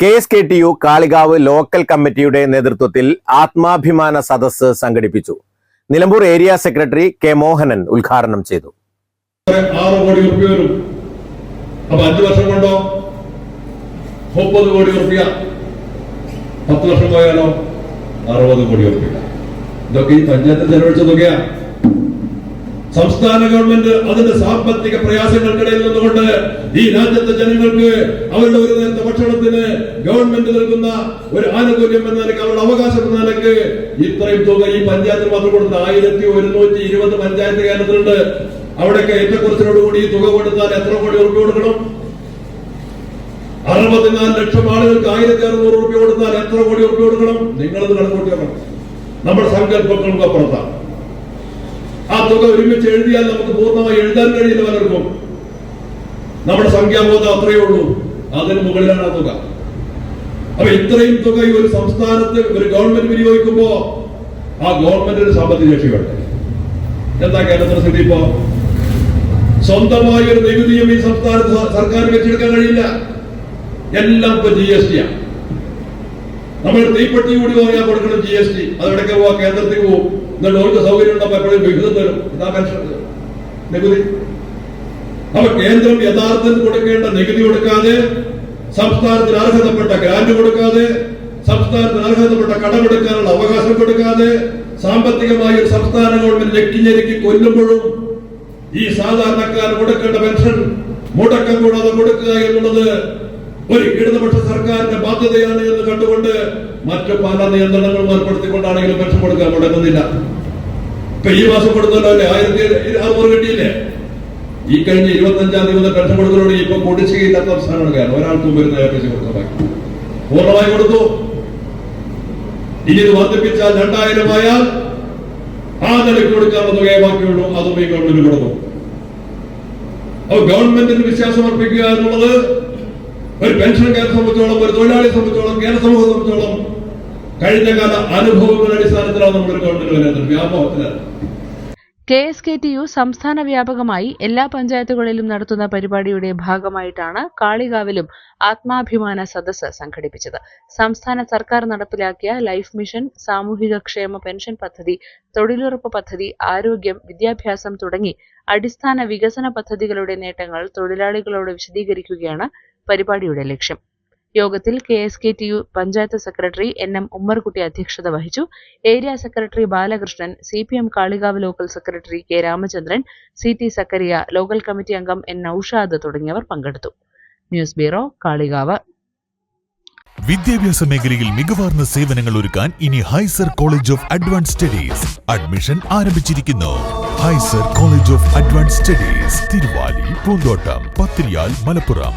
K S K T U Kalikavu local കമ്മിറ്റിയുടെ നേതൃത്വത്തിൽ ആത്മാഭിമാന സദസ്സ് സംഘടിപ്പിച്ചു. Nilambur area secretary K Mohanan ഉദ്ഘാടനം ചെയ്തു. കോടി അഞ്ചു കോടി കോടി ഇതൊക്കെ ഈ പഞ്ചായത്ത് ചെലവഴിച്ച തുകയാ. സംസ്ഥാന ഗവൺമെന്റ് അതിന്റെ സാമ്പത്തിക പ്രയാസങ്ങൾക്കിടയിൽ നിന്നുകൊണ്ട് ഈ രാജ്യത്തെ ജനങ്ങൾക്ക് അവരുടെ ഒരു നേരത്തെ ഭക്ഷണത്തിന് ഗവൺമെന്റ് നൽകുന്ന ഒരു ആനുകൂല്യം എന്ന നിലയ്ക്ക് അവരുടെ അവകാശം എന്ന നിലയ്ക്ക് ഇത്രയും തുക ഈ പഞ്ചായത്തിന് മാത്രം കൊടുത്ത ആയിരത്തി ഒരുന്നൂറ്റി ഇരുപത് പഞ്ചായത്ത് കേന്ദ്രത്തിലുണ്ട് അവിടെയൊക്കെ ഏറ്റക്കുറച്ചിനോടുകൂടി ഈ തുക കൊടുത്താൽ എത്ര കോടി ഉറപ്പ് കൊടുക്കണം? അറുപത്തിനാല് ലക്ഷം ആളുകൾക്ക് ആയിരത്തി അറുന്നൂറ് ഉറപ്പ് കൊടുത്താൽ എത്ര കോടി ഉറപ്പ് കൊടുക്കണം? നിങ്ങളത് കണക്കൂട്ടി വെക്കണം നമ്മുടെ ആ ഒരുമിച്ച് എഴുതിയാൽ നമുക്ക് പൂർണമായി എഴുതാൻ കഴിയില്ല പലർക്കും നമ്മുടെ സംഖ്യാബോധം അത്രയേ ഉള്ളൂ. അതിന് മുകളിലാണ് ആ തുക. അപ്പൊ ഇത്രയും തുക ഈ ഒരു സംസ്ഥാനത്ത് ഒരു ഗവൺമെന്റ് വിനിയോഗിക്കുമ്പോ ആ ഗവൺമെന്റിന് സാമ്പത്തിക ശേഷി എന്താ കേരളത്തിന്റെ സ്ഥിതി ഇപ്പോ? സ്വന്തമായ ഒരു നികുതിയും ഈ സംസ്ഥാനത്ത് സർക്കാർ വെച്ചെടുക്കാൻ കഴിയില്ല. എല്ലാം ഇപ്പൊ ജി എസ് ടി ആണ്. നമ്മൾ തീപ്പെട്ടി കൂടി വാങ്ങിയാൽ കൊടുക്കണം ജി എസ് ടി അതെവിടേക്ക് പോവാ കേന്ദ്രത്തിൽ പോവും. എന്നിട്ട് സൗകര്യം ഉണ്ടപ്പോ എപ്പോഴും വിഹിതം തരും. ഇതാ പെൻഷൻ. നികുതി. അപ്പൊ കേന്ദ്രം യഥാർത്ഥത്തിൽ കൊടുക്കേണ്ട നികുതി കൊടുക്കാതെ സംസ്ഥാനത്തിന് അർഹതപ്പെട്ട ഗ്രാന്റ് കൊടുക്കാതെ സംസ്ഥാനത്തിന് അർഹതപ്പെട്ട കടമെടുക്കാനുള്ള അവകാശം കൊടുക്കാതെ സാമ്പത്തികമായി ഒരു സംസ്ഥാന ഗവൺമെന്റ് ഞെക്കിഞ്ഞെരുക്കി കൊല്ലുമ്പോഴും ഈ സാധാരണക്കാർ കൊടുക്കേണ്ട പെൻഷൻ മുടക്കം കൂടാതെ കൊടുക്കുക എന്നുള്ളത് ഒരു ഇടതുപക്ഷ സർക്കാരിന്റെ ബാധ്യതയാണ് എന്ന് കണ്ടുകൊണ്ട് മറ്റു പല നിയന്ത്രണങ്ങളും ഏർപ്പെടുത്തിക്കൊണ്ടാണെങ്കിലും പെൻഷൻ കൊടുക്കാൻ മുടങ്ങുന്നില്ല ഇപ്പൊ ഈ മാസം കൊടുത്തല്ലോ ആയിരത്തി അറുന്നൂറ് കിട്ടിയില്ലേ? ഈ കഴിഞ്ഞ ഇരുപത്തഞ്ചാം തീയതി മുതൽ പെൻഷൻ ഇപ്പൊ കുടിശ്ശികയില്ലാത്ത സംസ്ഥാനമാണ് കാരണം ഒരാൾക്കും വരുന്ന ഏകദേശം കൊടുത്ത ബാക്കി. പൂർണമായി കൊടുത്തു. ഇനി ഇത് വർദ്ധിപ്പിച്ചാൽ രണ്ടായിരം ആയാൽ ആ നിലയ്ക്ക് കൊടുക്കാനുള്ള തുകയെ ബാക്കിയുള്ളൂ അതും ഈ ഗവൺമെന്റ് കൊടുക്കും. അപ്പൊ ഗവൺമെന്റിന് വിശ്വാസം അർപ്പിക്കുക എന്നുള്ളത് ഒരു പെൻഷൻകാരെ സംബന്ധിച്ചോളം ഒരു തൊഴിലാളിയെ സംബന്ധിച്ചോളം കേരള സമൂഹത്തെ സംബന്ധിച്ചോളം കഴിഞ്ഞ കാല അനുഭവങ്ങളുടെ അടിസ്ഥാനത്തിലാണ് നമ്മളൊരു ഗവൺമെന്റ് വരുന്നത് വ്യാപകത്തിലാണ്. K S K T U സംസ്ഥാന വ്യാപകമായി എല്ലാ പഞ്ചായത്തുകളിലും നടത്തുന്ന പരിപാടിയുടെ ഭാഗമായിട്ടാണ് കാളികാവിലും ആത്മാഭിമാന സദസ് സംഘടിപ്പിച്ചത്. സംസ്ഥാന സർക്കാർ നടപ്പിലാക്കിയ ലൈഫ് മിഷൻ സാമൂഹിക ക്ഷേമ പെൻഷൻ പദ്ധതി തൊഴിലുറപ്പ് പദ്ധതി ആരോഗ്യം വിദ്യാഭ്യാസം തുടങ്ങി അടിസ്ഥാന വികസന പദ്ധതികളുടെ നേട്ടങ്ങൾ തൊഴിലാളികളോട് വിശദീകരിക്കുകയാണ് പരിപാടിയുടെ ലക്ഷ്യം. യോഗത്തിൽ K S K T U panchayat secretary N M Ummerkutty അധ്യക്ഷത വഹിച്ചു. Area secretary Balakrishnan C P M Kalikavu local secretary K Ramachandran C T Sakkariya local committee അംഗം എൻ നൌഷാദ് തുടങ്ങിയവർ പങ്കെടുത്തു. News bureau Kalikavu. വിദ്യാഭ്യാസ മേഖലയിൽ മികവാർന്ന സേവനങ്ങൾ ഒരുക്കാൻ ഇനി Hyser college of advance studies admission ആരംഭിച്ചിരിക്കുന്നു. Hyser college of advance studies Thiruvali Poonthottam Pathiriyal Malappuram.